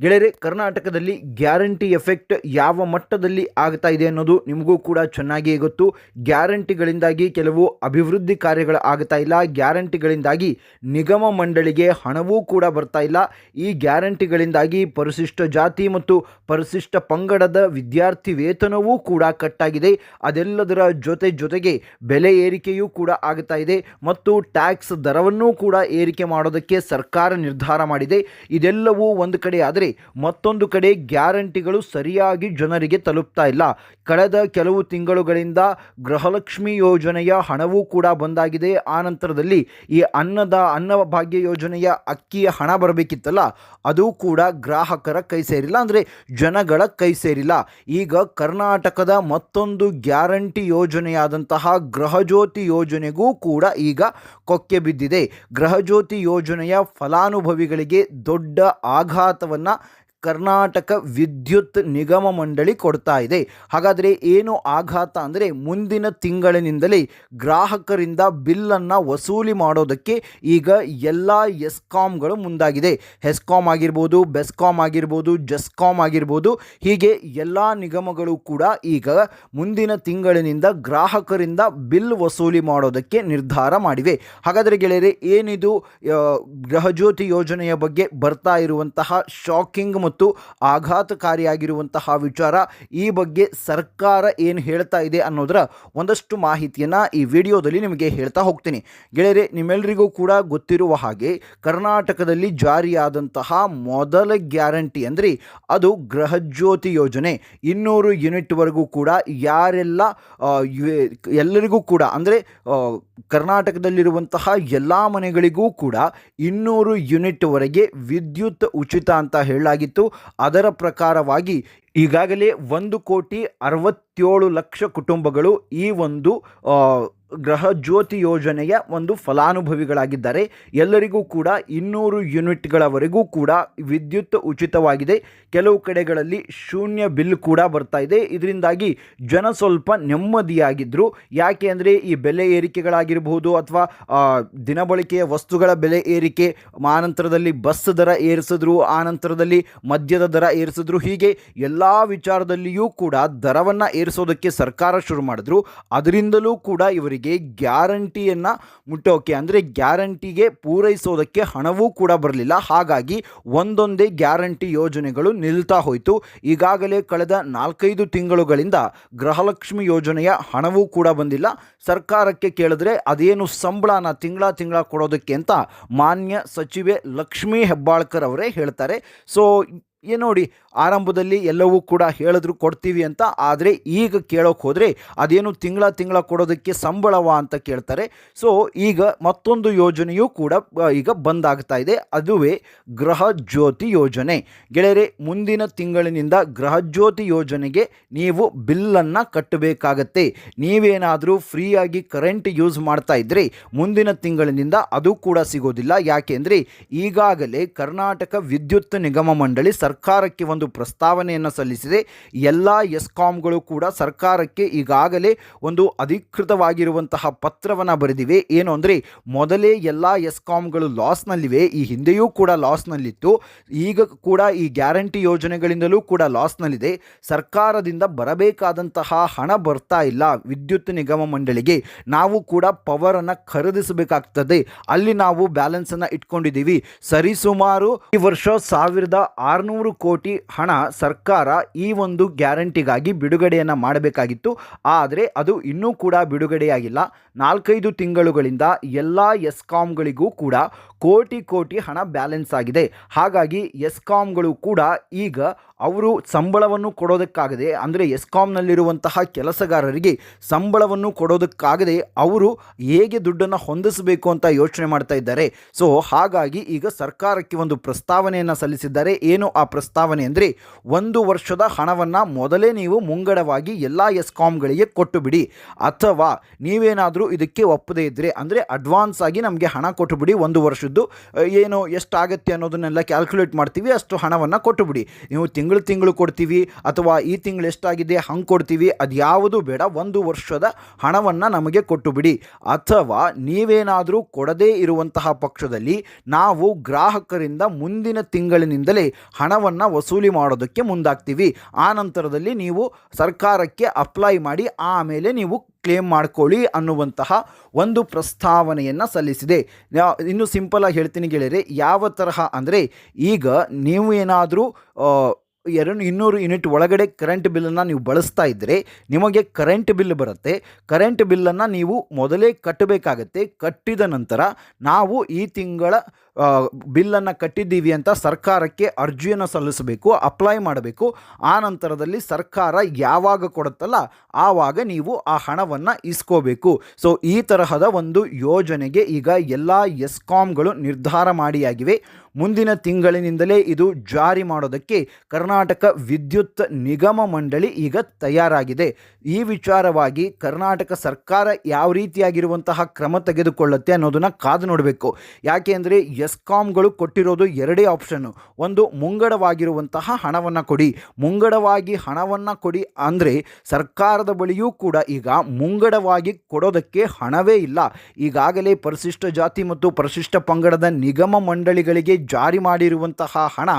ಗೆಳೆಯರೆ, ಕರ್ನಾಟಕದಲ್ಲಿ guarantee effect ಯಾವ ಮಟ್ಟದಲ್ಲಿ ಆಗ್ತಾ ಇದೆ ಅನ್ನೋದು ನಿಮಗೂ ಕೂಡ ಚೆನ್ನಾಗಿಯೇ ಗೊತ್ತು. ಗ್ಯಾರಂಟಿಗಳಿಂದಾಗಿ ಕೆಲವು ಅಭಿವೃದ್ಧಿ ಕಾರ್ಯಗಳು ಆಗ್ತಾ ಇಲ್ಲ. ಗ್ಯಾರಂಟಿಗಳಿಂದಾಗಿ ನಿಗಮ ಮಂಡಳಿಗೆ ಹಣವೂ ಕೂಡ ಬರ್ತಾ ಇಲ್ಲ. ಈ ಗ್ಯಾರಂಟಿಗಳಿಂದಾಗಿ ಪರಿಶಿಷ್ಟ ಜಾತಿ ಮತ್ತು ಪರಿಶಿಷ್ಟ ಪಂಗಡದ ವಿದ್ಯಾರ್ಥಿ ವೇತನವೂ ಕೂಡ ಕಟ್ಟಾಗಿದೆ. ಅದೆಲ್ಲದರ ಜೊತೆ ಜೊತೆಗೆ ಬೆಲೆ ಏರಿಕೆಯೂ ಕೂಡ ಆಗ್ತಾ ಇದೆ ಮತ್ತು ಟ್ಯಾಕ್ಸ್ ದರವನ್ನೂ ಕೂಡ ಏರಿಕೆ ಮಾಡೋದಕ್ಕೆ ಸರ್ಕಾರ ನಿರ್ಧಾರ ಮಾಡಿದೆ. ಇದೆಲ್ಲವೂ ಒಂದು ಕಡೆ ಮತ್ತೊಂದು ಕಡೆ ಗ್ಯಾರಂಟಿಗಳು ಸರಿಯಾಗಿ ಜನರಿಗೆ ತಲುಪ್ತಾ ಇಲ್ಲ. ಕಳೆದ ಕೆಲವು ತಿಂಗಳುಗಳಿಂದ ಗೃಹಲಕ್ಷ್ಮಿ ಯೋಜನೆಯ ಹಣವೂ ಕೂಡ ಬಂದಾಗಿದೆ. ಆ ನಂತರದಲ್ಲಿ ಈ ಅನ್ನದ ಅನ್ನ ಭಾಗ್ಯ ಯೋಜನೆಯ ಅಕ್ಕಿಯ ಹಣ ಬರಬೇಕಿತ್ತಲ್ಲ, ಅದು ಕೂಡ ಗ್ರಾಹಕರ ಕೈ ಸೇರಿಲ್ಲ, ಅಂದರೆ ಜನಗಳ ಕೈ ಸೇರಿಲ್ಲ. ಈಗ ಕರ್ನಾಟಕದ ಮತ್ತೊಂದು ಗ್ಯಾರಂಟಿ ಯೋಜನೆಯಾದಂತಹ ಗೃಹಜ್ಯೋತಿ ಯೋಜನೆಗೂ ಕೂಡ ಈಗ ಕೊಕ್ಕೆ ಬಿದ್ದಿದೆ. ಗೃಹಜ್ಯೋತಿ ಯೋಜನೆಯ ಫಲಾನುಭವಿಗಳಿಗೆ ದೊಡ್ಡ ಆಘಾತವನ್ನು え? ಕರ್ನಾಟಕ ವಿದ್ಯುತ್ ನಿಗಮ ಮಂಡಳಿ ಕೊಡ್ತಾ ಇದೆ. ಹಾಗಾದರೆ ಏನು ಆಘಾತ ಅಂದರೆ ಮುಂದಿನ ತಿಂಗಳಿನಿಂದಲೇ ಗ್ರಾಹಕರಿಂದ ಬಿಲ್ಲನ್ನು ವಸೂಲಿ ಮಾಡೋದಕ್ಕೆ ಈಗ ಎಲ್ಲ ಎಸ್ಕಾಮ್ಗಳು ಮುಂದಾಗಿದೆ. ಹೆಸ್ಕಾಮ್ ಆಗಿರ್ಬೋದು ಬೆಸ್ಕಾಮ್ ಆಗಿರ್ಬೋದು ಜಸ್ಕಾಮ್ ಆಗಿರ್ಬೋದು, ಹೀಗೆ ಎಲ್ಲ ನಿಗಮಗಳು ಕೂಡ ಈಗ ಮುಂದಿನ ತಿಂಗಳಿನಿಂದ ಗ್ರಾಹಕರಿಂದ ಬಿಲ್ ವಸೂಲಿ ಮಾಡೋದಕ್ಕೆ ನಿರ್ಧಾರ ಮಾಡಿವೆ. ಹಾಗಾದರೆ ಗೆಳೆಯರೆ, ಏನಿದು ಗೃಹಜ್ಯೋತಿ ಯೋಜನೆಯ ಬಗ್ಗೆ ಬರ್ತಾ ಇರುವಂತಹ ಶಾಕಿಂಗ್ ಮತ್ತು ಆಘಾತಕಾರಿಯಾಗಿರುವಂತಹ ವಿಚಾರ ಈ ಬಗ್ಗೆ ಸರ್ಕಾರ ಏನು ಹೇಳ್ತಾ ಇದೆ ಅನ್ನೋದರ ಒಂದಷ್ಟು ಮಾಹಿತಿಯನ್ನು ಈ ವಿಡಿಯೋದಲ್ಲಿ ನಿಮಗೆ ಹೇಳ್ತಾ ಹೋಗ್ತೀನಿ. ಗೆಳೆಯರೆ ನಿಮ್ಮೆಲ್ಲರಿಗೂ ಕೂಡ ಗೊತ್ತಿರುವ ಹಾಗೆ ಕರ್ನಾಟಕದಲ್ಲಿ ಜಾರಿಯಾದಂತಹ ಮೊದಲ ಗ್ಯಾರಂಟಿ ಅಂದರೆ ಅದು ಗೃಹಜ್ಯೋತಿ ಯೋಜನೆ. ಇನ್ನೂರು ಯೂನಿಟ್ವರೆಗೂ ಕೂಡ ಯಾರೆಲ್ಲ ಎಲ್ಲರಿಗೂ ಕೂಡ ಅಂದರೆ ಕರ್ನಾಟಕದಲ್ಲಿರುವಂತಹ ಎಲ್ಲ ಮನೆಗಳಿಗೂ ಕೂಡ ಇನ್ನೂರು ಯೂನಿಟ್ವರೆಗೆ ವಿದ್ಯುತ್ ಉಚಿತ ಅಂತ ಹೇಳಲಾಗಿತ್ತು. ಅದರ ಪ್ರಕಾರವಾಗಿ ಈಗಾಗಲೇ ಒಂದು ಕೋಟಿ ಅರವತ್ತೇಳು ಲಕ್ಷ ಕುಟುಂಬಗಳು ಈ ಒಂದು ಆ, ಗೃಹಜ್ಯೋತಿ ಯೋಜನೆಯ ಒಂದು ಫಲಾನುಭವಿಗಳಾಗಿದ್ದಾರೆ. ಎಲ್ಲರಿಗೂ ಕೂಡ ಇನ್ನೂರು ಯೂನಿಟ್ಗಳವರೆಗೂ ಕೂಡ ವಿದ್ಯುತ್ ಉಚಿತವಾಗಿದೆ. ಕೆಲವು ಕಡೆಗಳಲ್ಲಿ ಶೂನ್ಯ ಬಿಲ್ ಕೂಡ ಬರ್ತಾ ಇದೆ. ಇದರಿಂದಾಗಿ ಜನ ಸ್ವಲ್ಪ ನೆಮ್ಮದಿಯಾಗಿದ್ದರು ಯಾಕೆ ಅಂದರೆ ಈ ಬೆಲೆ ಏರಿಕೆಗಳಾಗಿರಬಹುದು ಅಥವಾ ದಿನಬಳಕೆಯ ವಸ್ತುಗಳ ಬೆಲೆ ಏರಿಕೆ ಆನಂತರದಲ್ಲಿ ಬಸ್ ದರ ಏರಿಸಿದ್ರು ಆನಂತರದಲ್ಲಿ ಮದ್ಯದ ದರ ಏರಿಸಿದ್ರು ಹೀಗೆ ಎಲ್ಲ ವಿಚಾರದಲ್ಲಿಯೂ ಕೂಡ ದರವನ್ನು ಏರಿಸೋದಕ್ಕೆ ಸರ್ಕಾರ ಶುರು ಮಾಡಿದ್ರು. ಅದರಿಂದಲೂ ಕೂಡ ಇವರಿಗೆ ಗ್ಯಾರಂಟಿಯನ್ನು ಮುಟ್ಟೋಕೆ, ಅಂದರೆ ಗ್ಯಾರಂಟಿಗೆ ಪೂರೈಸೋದಕ್ಕೆ ಹಣವೂ ಕೂಡ ಬರಲಿಲ್ಲ. ಹಾಗಾಗಿ ಒಂದೊಂದೇ ಗ್ಯಾರಂಟಿ ಯೋಜನೆಗಳು ನಿಲ್ತಾ ಹೋಯಿತು. ಈಗಾಗಲೇ ಕಳೆದ ನಾಲ್ಕೈದು ತಿಂಗಳುಗಳಿಂದ ಗೃಹಲಕ್ಷ್ಮಿ ಯೋಜನೆಯ ಹಣವೂ ಕೂಡ ಬಂದಿಲ್ಲ. ಸರ್ಕಾರಕ್ಕೆ ಕೇಳಿದ್ರೆ ಅದೇನು ಸಂಬಳನ ತಿಂಗಳ ತಿಂಗಳ ಕೊಡೋದಕ್ಕೆ ಅಂತ ಮಾನ್ಯ ಸಚಿವೆ ಲಕ್ಷ್ಮೀ ಹೆಬ್ಬಾಳ್ಕರ್ ಅವರೇ ಹೇಳ್ತಾರೆ. ಸೊ ಏ ನೋಡಿ, ಆರಂಭದಲ್ಲಿ ಎಲ್ಲವೂ ಕೂಡ ಹೇಳಿದ್ರು ಕೊಡ್ತೀವಿ ಅಂತ, ಆದರೆ ಈಗ ಕೇಳೋಕೆ ಹೋದರೆ ಅದೇನು ತಿಂಗಳ ತಿಂಗಳ ಕೊಡೋದಕ್ಕೆ ಸಂಬಳವ ಅಂತ ಕೇಳ್ತಾರೆ. ಸೊ ಈಗ ಮತ್ತೊಂದು ಯೋಜನೆಯೂ ಕೂಡ ಈಗ ಬಂದಾಗ್ತಾ ಇದೆ. ಅದುವೇ ಗೃಹ ಜ್ಯೋತಿ ಯೋಜನೆ. ಗೆಳೆಯರೆ, ಮುಂದಿನ ತಿಂಗಳಿನಿಂದ ಗೃಹಜ್ಯೋತಿ ಯೋಜನೆಗೆ ನೀವು ಬಿಲ್ಲನ್ನು ಕಟ್ಟಬೇಕಾಗತ್ತೆ. ನೀವೇನಾದರೂ ಫ್ರೀಯಾಗಿ ಕರೆಂಟ್ ಯೂಸ್ ಮಾಡ್ತಾ ಇದ್ದರೆ ಮುಂದಿನ ತಿಂಗಳಿನಿಂದ ಅದು ಕೂಡ ಸಿಗೋದಿಲ್ಲ. ಯಾಕೆಂದರೆ ಈಗಾಗಲೇ ಕರ್ನಾಟಕ ವಿದ್ಯುತ್ ನಿಗಮ ಮಂಡಳಿ ಸರ್ಕಾರಕ್ಕೆ ಒಂದು ಪ್ರಸ್ತಾವನೆಯನ್ನು ಸಲ್ಲಿಸಿದೆ. ಎಲ್ಲ ಎಸ್ಕಾಂಗಳು ಕೂಡ ಸರ್ಕಾರಕ್ಕೆ ಈಗಾಗಲೇ ಒಂದು ಅಧಿಕೃತವಾಗಿರುವಂತಹ ಪತ್ರವನ್ನು ಬರೆದಿವೆ. ಏನು ಅಂದರೆ, ಮೊದಲೇ ಎಲ್ಲ ಎಸ್ಕಾಂಗಳು ಲಾಸ್ನಲ್ಲಿವೆ, ಈ ಹಿಂದೆಯೂ ಕೂಡ ಲಾಸ್ನಲ್ಲಿತ್ತು. ಈಗ ಕೂಡ ಈ ಗ್ಯಾರಂಟಿ ಯೋಜನೆಗಳಿಂದಲೂ ಕೂಡ ಲಾಸ್ನಲ್ಲಿದೆ. ಸರ್ಕಾರದಿಂದ ಬರಬೇಕಾದಂತಹ ಹಣ ಬರ್ತಾ ಇಲ್ಲ. ವಿದ್ಯುತ್ ನಿಗಮ ಮಂಡಳಿಗೆ ನಾವು ಕೂಡ ಪವರನ್ನು ಖರೀದಿಸಬೇಕಾಗ್ತದೆ. ಅಲ್ಲಿ ನಾವು ಬ್ಯಾಲೆನ್ಸನ್ನು ಇಟ್ಕೊಂಡಿದ್ದೀವಿ. ಸರಿಸುಮಾರು ಈ ವರ್ಷ ಸಾವಿರದ ಆರುನೂರು ಕೋಟಿ ಹಣ ಸರ್ಕಾರ ಈ ಒಂದು ಗ್ಯಾರಂಟಿಗಾಗಿ ಬಿಡುಗಡೆಯನ್ನು ಮಾಡಬೇಕಾಗಿತ್ತು. ಆದರೆ ಅದು ಇನ್ನೂ ಕೂಡ ಬಿಡುಗಡೆಯಾಗಿಲ್ಲ. ನಾಲ್ಕೈದು ತಿಂಗಳುಗಳಿಂದ ಎಲ್ಲ ಎಸ್ಕಾಮ್ಗಳಿಗೂ ಕೂಡ ಕೋಟಿ ಕೋಟಿ ಹಣ ಬ್ಯಾಲೆನ್ಸ್ ಆಗಿದೆ. ಹಾಗಾಗಿ ಎಸ್ಕಾಮ್ಗಳು ಕೂಡ ಈಗ ಅವರು ಸಂಬಳವನ್ನು ಕೊಡೋದಕ್ಕಾಗದೆ, ಅಂದರೆ ಎಸ್ಕಾಮ್ನಲ್ಲಿರುವಂತಹ ಕೆಲಸಗಾರರಿಗೆ ಸಂಬಳವನ್ನು ಕೊಡೋದಕ್ಕಾಗದೆ ಅವರು ಹೇಗೆ ದುಡ್ಡನ್ನು ಹೊಂದಿಸಬೇಕು ಅಂತ ಯೋಚನೆ ಮಾಡ್ತಾ ಇದ್ದಾರೆ. ಸೊ, ಹಾಗಾಗಿ ಈಗ ಸರ್ಕಾರಕ್ಕೆ ಒಂದು ಪ್ರಸ್ತಾವನೆಯನ್ನು ಸಲ್ಲಿಸಿದ್ದಾರೆ. ಏನು ಆ ಪ್ರಸ್ತಾವನೆ ಅಂದರೆ, ಒಂದು ವರ್ಷದ ಹಣವನ್ನು ಮೊದಲೇ ನೀವು ಮುಂಗಡವಾಗಿ ಎಲ್ಲ ಎಸ್ಕಾಮ್ಗಳಿಗೆ ಕೊಟ್ಟು ಬಿಡಿ ಅಥವಾ ನೀವೇನಾದರೂ ಇದಕ್ಕೆ ಒಪ್ಪದೇ ಇದ್ದರೆ ಅಂದರೆ ಅಡ್ವಾನ್ಸ್ ಆಗಿ ನಮಗೆ ಹಣ ಕೊಟ್ಟು ಬಿಡಿ ಒಂದು ವರ್ಷದ ವರ್ಷದ್ದು ಏನು ಎಷ್ಟಾಗುತ್ತೆ ಅನ್ನೋದನ್ನೆಲ್ಲ ಕ್ಯಾಲ್ಕುಲೇಟ್ ಮಾಡ್ತೀವಿ, ಅಷ್ಟು ಹಣವನ್ನು ಕೊಟ್ಟುಬಿಡಿ. ನೀವು ತಿಂಗಳು ತಿಂಗಳು ಕೊಡ್ತೀವಿ, ಅಥವಾ ಈ ತಿಂಗಳು ಎಷ್ಟಾಗಿದೆ, ಹಂಗೆ ಕೊಡ್ತೀವಿ, ಅದು ಯಾವುದು ಬೇಡ, ಒಂದು ವರ್ಷದ ಹಣವನ್ನು ನಮಗೆ ಕೊಟ್ಟುಬಿಡಿ. ಅಥವಾ ನೀವೇನಾದರೂ ಕೊಡದೇ ಇರುವಂತಹ ಪಕ್ಷದಲ್ಲಿ ನಾವು ಗ್ರಾಹಕರಿಂದ ಮುಂದಿನ ತಿಂಗಳಿನಿಂದಲೇ ಹಣವನ್ನು ವಸೂಲಿ ಮಾಡೋದಕ್ಕೆ ಮುಂದಾಗ್ತೀವಿ. ಆ ನಂತರದಲ್ಲಿ ನೀವು ಸರ್ಕಾರಕ್ಕೆ ಅಪ್ಲೈ ಮಾಡಿ, ಆಮೇಲೆ ನೀವು ಕ್ಲೇಮ್ ಮಾಡ್ಕೊಳ್ಳಿ ಅನ್ನುವಂತಹ ಒಂದು ಪ್ರಸ್ತಾವನೆಯನ್ನು ಸಲ್ಲಿಸಿದೆ. ಇನ್ನು ಸಿಂಪಲಾಗಿ ಹೇಳ್ತೀನಿ ಗೆಳೆಯರೆ, ಯಾವ ತರಹ ಅಂದರೆ ಈಗ ನೀವು ಏನಾದರೂ ಎರಡು, ಇನ್ನೂರು ಯೂನಿಟ್ ಒಳಗಡೆ ಕರೆಂಟ್ ಬಿಲ್ಲನ್ನು ನೀವು ಬಳಸ್ತಾ ಇದ್ದರೆ ನಿಮಗೆ ಕರೆಂಟ್ ಬಿಲ್ ಬರುತ್ತೆ. ಕರೆಂಟ್ ಬಿಲ್ಲನ್ನು ನೀವು ಮೊದಲೇ ಕಟ್ಟಬೇಕಾಗತ್ತೆ. ಕಟ್ಟಿದ ನಂತರ ನಾವು ಈ ತಿಂಗಳ ಬಿಲ್ಲನ್ನು ಕಟ್ಟಿದ್ದೀವಿ ಅಂತ ಸರ್ಕಾರಕ್ಕೆ ಅರ್ಜಿಯನ್ನು ಸಲ್ಲಿಸಬೇಕು ಅಪ್ಲೈ ಮಾಡಬೇಕು. ಆ ನಂತರದಲ್ಲಿ ಸರ್ಕಾರ ಯಾವಾಗ ಕೊಡುತ್ತಲ್ಲ ಆವಾಗ ನೀವು ಆ ಹಣವನ್ನು ಇಸ್ಕೋಬೇಕು. ಸೊ ಈ ತರಹದ ಒಂದು ಯೋಜನೆಗೆ ಈಗ ಎಲ್ಲ ಎಸ್ಕಾಮ್ಗಳು ನಿರ್ಧಾರ ಮಾಡಿಯಾಗಿವೆ. ಮುಂದಿನ ತಿಂಗಳಿನಿಂದಲೇ ಇದು ಜಾರಿ ಮಾಡೋದಕ್ಕೆ ಕರ್ನಾಟಕ ವಿದ್ಯುತ್ ನಿಗಮ ಮಂಡಳಿ ಈಗ ತಯಾರಾಗಿದೆ. ಈ ವಿಚಾರವಾಗಿ ಕರ್ನಾಟಕ ಸರ್ಕಾರ ಯಾವ ರೀತಿಯಾಗಿರುವಂತಹ ಕ್ರಮ ತೆಗೆದುಕೊಳ್ಳುತ್ತೆ ಅನ್ನೋದನ್ನು ಕಾದು ನೋಡಬೇಕು. ಯಾಕೆ ಅಂದರೆ ಎಸ್ಕಾಮ್ಗಳು ಕೊಟ್ಟಿರೋದು ಎರಡೇ ಆಪ್ಷನ್ನು. ಒಂದು, ಮುಂಗಡವಾಗಿರುವಂತಹ ಹಣವನ್ನು ಕೊಡಿ. ಮುಂಗಡವಾಗಿ ಹಣವನ್ನು ಕೊಡಿ ಅಂದರೆ ಸರ್ಕಾರದ ಬಳಿಯೂ ಕೂಡ ಈಗ ಮುಂಗಡವಾಗಿ ಕೊಡೋದಕ್ಕೆ ಹಣವೇ ಇಲ್ಲ. ಈಗಾಗಲೇ ಪರಿಶಿಷ್ಟ ಜಾತಿ ಮತ್ತು ಪರಿಶಿಷ್ಟ ಪಂಗಡದ ನಿಗಮ ಮಂಡಳಿಗಳಿಗೆ ಜಾರಿ ಮಾಡಿರುವಂತಹ ಹಣ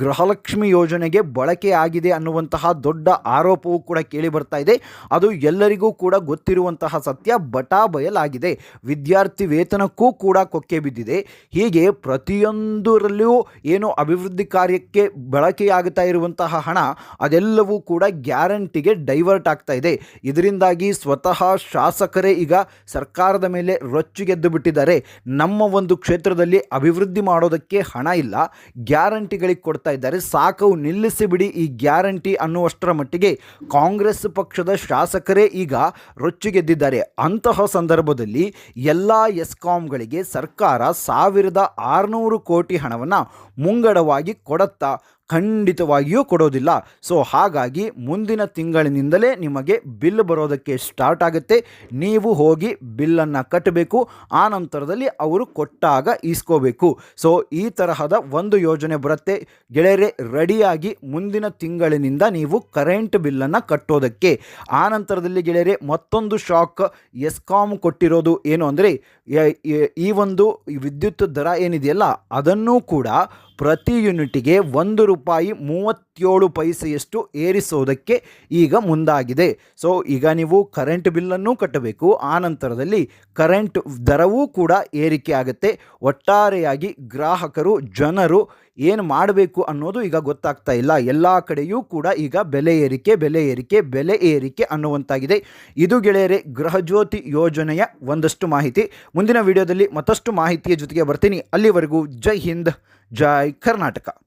ಗೃಹಲಕ್ಷ್ಮಿ ಯೋಜನೆಗೆ ಬಳಕೆ ಆಗಿದೆ ಅನ್ನುವಂತಹ ದೊಡ್ಡ ಆರೋಪವೂ ಕೂಡ ಕೇಳಿ ಬರ್ತಾ ಇದೆ. ಅದು ಎಲ್ಲರಿಗೂ ಕೂಡ ಗೊತ್ತಿರುವಂತಹ ಸತ್ಯ ಬಟಾ ಬಯಲಾಗಿದೆ ವಿದ್ಯಾರ್ಥಿ ವೇತನಕ್ಕೂ ಕೂಡ ಕೊಕ್ಕೆ ಬಿದ್ದಿದೆ. ಹೀಗೆ ಪ್ರತಿಯೊಂದರಲ್ಲೂ ಏನು ಅಭಿವೃದ್ಧಿ ಕಾರ್ಯಕ್ಕೆ ಬಳಕೆಯಾಗ್ತಾ ಇರುವಂತಹ ಹಣ ಅದೆಲ್ಲವೂ ಕೂಡ ಗ್ಯಾರಂಟಿಗೆ ಡೈವರ್ಟ್ ಆಗ್ತಾ ಇದೆ. ಇದರಿಂದಾಗಿ ಸ್ವತಃ ಶಾಸಕರೇ ಈಗ ಸರ್ಕಾರದ ಮೇಲೆ ರೊಚ್ಚಿಗೆದ್ದು ಬಿಟ್ಟಿದ್ದಾರೆ. ನಮ್ಮ ಒಂದು ಕ್ಷೇತ್ರದಲ್ಲಿ ಅಭಿವೃದ್ಧಿ ಮಾಡೋದಕ್ಕೆ ಹಣ ಇಲ್ಲ. ಗ್ಯಾರಂಟಿಗಳಿಗೆ ಕೊಡ್ತಾ ಇದ್ದಾರೆ. ಸಾಕವು ನಿಲ್ಲಿಸಿಬಿಡಿ ಈ ಗ್ಯಾರಂಟಿ ಅನ್ನುವಷ್ಟರ ಮಟ್ಟಿಗೆ ಕಾಂಗ್ರೆಸ್ ಪಕ್ಷದ ಶಾಸಕರೇ ಈಗ ರೊಚ್ಚಿಗೆದ್ದಿದ್ದಾರೆ ಅಂತಹ ಸಂದರ್ಭದಲ್ಲಿ ಎಲ್ಲ ಎಸ್ಕಾಂಗಳಿಗೆ ಸರ್ಕಾರ ಸಾವಿರದ ಆರುನೂರು ಕೋಟಿ ಹಣವನ್ನು ಮುಂಗಡವಾಗಿ ಕೊಡುತ್ತಾ ಖಂಡಿತವಾಗಿಯೂ ಕೊಡೋದಿಲ್ಲ. ಸೊ ಹಾಗಾಗಿ ಮುಂದಿನ ತಿಂಗಳಿನಿಂದಲೇ ನಿಮಗೆ ಬಿಲ್ ಬರೋದಕ್ಕೆ ಸ್ಟಾರ್ಟ್ ಆಗುತ್ತೆ. ನೀವು ಹೋಗಿ ಬಿಲ್ಲನ್ನು ಕಟ್ಟಬೇಕು. ಆ ನಂತರದಲ್ಲಿ ಅವರು ಕೊಟ್ಟಾಗ ಈಸ್ಕೋಬೇಕು. ಸೊ ಈ ತರಹದ ಒಂದು ಯೋಜನೆ ಬರುತ್ತೆ. ಗೆಳೆಯರೆ, ರೆಡಿಯಾಗಿ ಮುಂದಿನ ತಿಂಗಳಿನಿಂದ ನೀವು ಕರೆಂಟ್ ಬಿಲ್ಲನ್ನು ಕಟ್ಟೋದಕ್ಕೆ. ಆ ನಂತರದಲ್ಲಿ ಗೆಳೆಯರೆ, ಮತ್ತೊಂದು ಶಾಕ್ ಎಸ್ಕಾಮ್ ಕೊಟ್ಟಿರೋದು ಏನು ಅಂದರೆ ಈ ಒಂದು ವಿದ್ಯುತ್ ದರ ಏನಿದೆಯಲ್ಲ, ಅದನ್ನೂ ಕೂಡ ಪ್ರತಿ ಯೂನಿಟಿಗೆ ಒಂದು ರೂಪಾಯಿ ಮೂವತ್ತೇಳು ಪೈಸೆಯಷ್ಟು ಏರಿಸೋದಕ್ಕೆ ಈಗ ಮುಂದಾಗಿದೆ. ಸೊ ಈಗ ನೀವು ಕರೆಂಟ್ ಬಿಲ್ಲನ್ನು ಕಟ್ಟಬೇಕು. ಆ ನಂತರದಲ್ಲಿ ಕರೆಂಟ್ ದರವೂ ಕೂಡ ಏರಿಕೆ ಆಗುತ್ತೆ. ಒಟ್ಟಾರೆಯಾಗಿ ಗ್ರಾಹಕರು, ಜನರು ಏನು ಮಾಡಬೇಕು ಅನ್ನೋದು ಈಗ ಗೊತ್ತಾಗ್ತಾ ಇಲ್ಲ. ಎಲ್ಲ ಕಡೆಯೂ ಕೂಡ ಈಗ ಬೆಲೆ ಏರಿಕೆ ಬೆಲೆ ಏರಿಕೆ ಬೆಲೆ ಏರಿಕೆ ಅನ್ನುವಂತಾಗಿದೆ. ಇದು ಗೆಳೆಯರೆ, ಗೃಹಜ್ಯೋತಿ ಯೋಜನೆಯ ಒಂದಷ್ಟು ಮಾಹಿತಿ. ಮುಂದಿನ ವಿಡಿಯೋದಲ್ಲಿ ಮತ್ತಷ್ಟು ಮಾಹಿತಿಯ ಜೊತೆಗೆ ಬರ್ತೀನಿ. ಅಲ್ಲಿವರೆಗೂ ಜೈ ಹಿಂದ್, ಜೈ ಕರ್ನಾಟಕ.